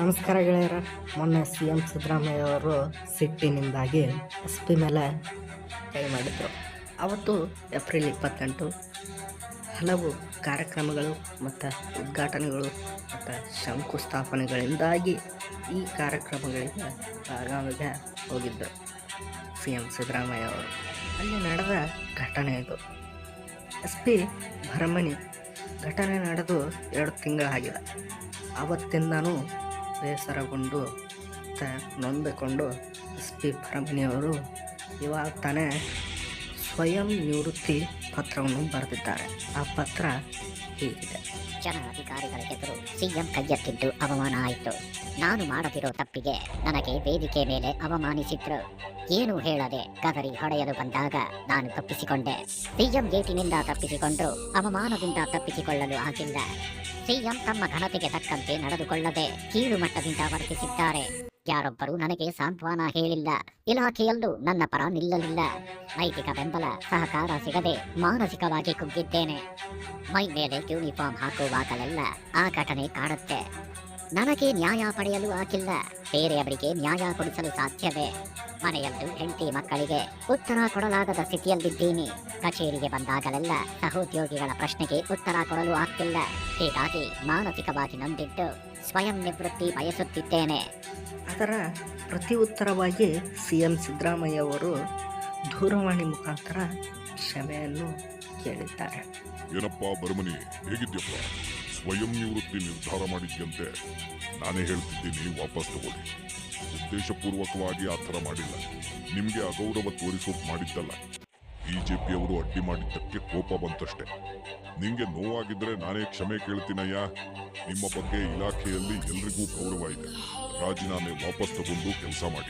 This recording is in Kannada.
ನಮಸ್ಕಾರ ಗೆಳೆಯರ. ಮೊನ್ನೆ ಸಿ ಎಂ ಸಿದ್ದರಾಮಯ್ಯ ಅವರು ಸಿಟ್ಟಿನಿಂದಾಗಿ ಎಸ್ ಪಿ ಮೇಲೆ ಕೈ ಮಾಡಿದರು. ಅವತ್ತು ಏಪ್ರಿಲ್ ಇಪ್ಪತ್ತೆಂಟು ಹಲವು ಕಾರ್ಯಕ್ರಮಗಳು ಮತ್ತು ಉದ್ಘಾಟನೆಗಳು ಮತ್ತು ಶಂಕುಸ್ಥಾಪನೆಗಳಿಂದಾಗಿ ಈ ಕಾರ್ಯಕ್ರಮಗಳಿಗೆ ಬೆಳಗಾವಿಗೆ ಹೋಗಿದ್ದರು ಸಿ ಎಂ ಸಿದ್ದರಾಮಯ್ಯ ಅವರು ಅಲ್ಲಿ ನಡೆದ ಘಟನೆ ಇದು. ಎಸ್ ಪಿ ಭರಮಣಿ ಘಟನೆ ನಡೆದು ಎರಡು ತಿಂಗಳಾಗಿದೆ. ಆವತ್ತಿಂದನೂ ಬೇಸರಗೊಂಡು ತ ನೊಂದುಕೊಂಡು ಎಸ್ ಪಿ ಪರಮನಿಯವರು ಇವಾಗ ತಾನೇ ಸ್ವಯಂ ನಿವೃತ್ತಿ ಪತ್ರವನ್ನು ಬರೆದಿದ್ದಾರೆ. ಆ ಪತ್ರ ಹೀಗಿದೆ? ಜನ ಎದುರು ಸಿಎಂ ಕೈಯೆತ್ತಿದ್ದು ಅವಮಾನ ಆಯಿತು. ನಾನು ಮಾಡದಿರೋ ತಪ್ಪಿಗೆ ನನಗೆ ವೇದಿಕೆ ಮೇಲೆ ಅವಮಾನಿಸಿದ್ರು. ಏನು ಹೇಳದೆ ಕದರಿ ಹೊಡೆಯಲು ಬಂದಾಗ ನಾನು ತಪ್ಪಿಸಿಕೊಂಡೆ. ಸಿಎಂ ಗೇಟಿನಿಂದ ತಪ್ಪಿಸಿಕೊಂಡ್ರು ಅವಮಾನದಿಂದ ತಪ್ಪಿಸಿಕೊಳ್ಳಲು ಆಗಿಲ್ಲ. ಸಿಎಂ ತಮ್ಮ ಘನತೆಗೆ ತಕ್ಕಂತೆ ನಡೆದುಕೊಳ್ಳದೆ ಕೀಳು ಮಟ್ಟದಿಂದ ವರ್ತಿಸಿದ್ದಾರೆ. ಯಾರೊಬ್ಬರು ನನಗೆ ಸಾಂತ್ವನ ಹೇಳಿಲ್ಲ. ಇಲಾಖೆಯಲ್ಲೂ ನನ್ನ ಪರ ನಿಲ್ಲಲಿಲ್ಲ. ನೈತಿಕ ಬೆಂಬಲ, ಸಹಕಾರ ಸಿಗದೆ ಮಾನಸಿಕವಾಗಿ ಕುಗ್ಗಿದ್ದೇನೆ. ಮೈ ಮೇಲೆ ಯೂನಿಫಾರ್ಮ್ ಹಾಕುವಾಗಲೆಲ್ಲ ಆ ಘಟನೆ ಕಾಡುತ್ತೆ. ನನಗೆ ನ್ಯಾಯ ಪಡೆಯಲು ಆಗಿಲ್ಲ ಬೇರೆಯವರಿಗೆ ನ್ಯಾಯ ಕೊಡಿಸಲು ಸಾಧ್ಯವೇ? ಮನೆಯಲ್ಲೂ ಹೆಂಡತಿ ಮಕ್ಕಳಿಗೆ ಉತ್ತರ ಕೊಡಲಾಗದ ಸ್ಥಿತಿಯಲ್ಲಿದ್ದೀನಿ. ಕಚೇರಿಗೆ ಬಂದಾಗಲೆಲ್ಲ ಸಹೋದ್ಯೋಗಿಗಳ ಪ್ರಶ್ನೆಗೆ ಉತ್ತರ ಕೊಡಲು ಆಗ್ತಿಲ್ಲ. ಹೀಗಾಗಿ ಮಾನಸಿಕವಾಗಿ ನೊಂದಿದ್ದು ಸ್ವಯಂ ನಿವೃತ್ತಿ ಬಯಸುತ್ತಿದ್ದೇನೆ. ಅದರ ಪ್ರತಿ ಉತ್ತರವಾಗಿ ಸಿ ಎಂ ಸಿದ್ದರಾಮಯ್ಯ ಅವರು ದೂರವಾಣಿ ಮುಖಾಂತರ ಕ್ಷಮೆಯನ್ನು ಕೇಳಿದ್ದಾರೆ. ಏನಪ್ಪ ಬರಮನಿ ಹೇಗಿದ್ಯಪ್ಪ? ಸ್ವಯಂ ನಿವೃತ್ತಿ ನಿರ್ಧಾರ ಮಾಡಿದ್ಯಂತೆ. ನಾನೇ ಹೇಳ್ತಿದ್ದೀನಿ, ವಾಪಸ್ ತಗೊಳ್ಳಿ. ಉದ್ದೇಶಪೂರ್ವಕವಾಗಿ ಆ ಥರ ಮಾಡಿಲ್ಲ. ನಿಮಗೆ ಅಗೌರವ ತೋರಿಸೋಕೆ ಮಾಡಿದ್ದಲ್ಲ. ಬಿಜೆಪಿಯವರು ಅಡ್ಡಿ ಮಾಡಿದ್ದಕ್ಕೆ ಕೋಪ ಬಂತಷ್ಟೆ. ನಿಮಗೆ ನೋವಾಗಿದ್ರೆ ನಾನೇ ಕ್ಷಮೆ ಕೇಳ್ತೀನಯ್ಯ. ನಿಮ್ಮ ಬಗ್ಗೆ ಇಲಾಖೆಯಲ್ಲಿ ಎಲ್ರಿಗೂ ಗೌರವ ಇದೆ. ರಾಜೀನಾಮೆ ವಾಪಸ್ ತಗೊಂಡು ಕೆಲಸ ಮಾಡಿ.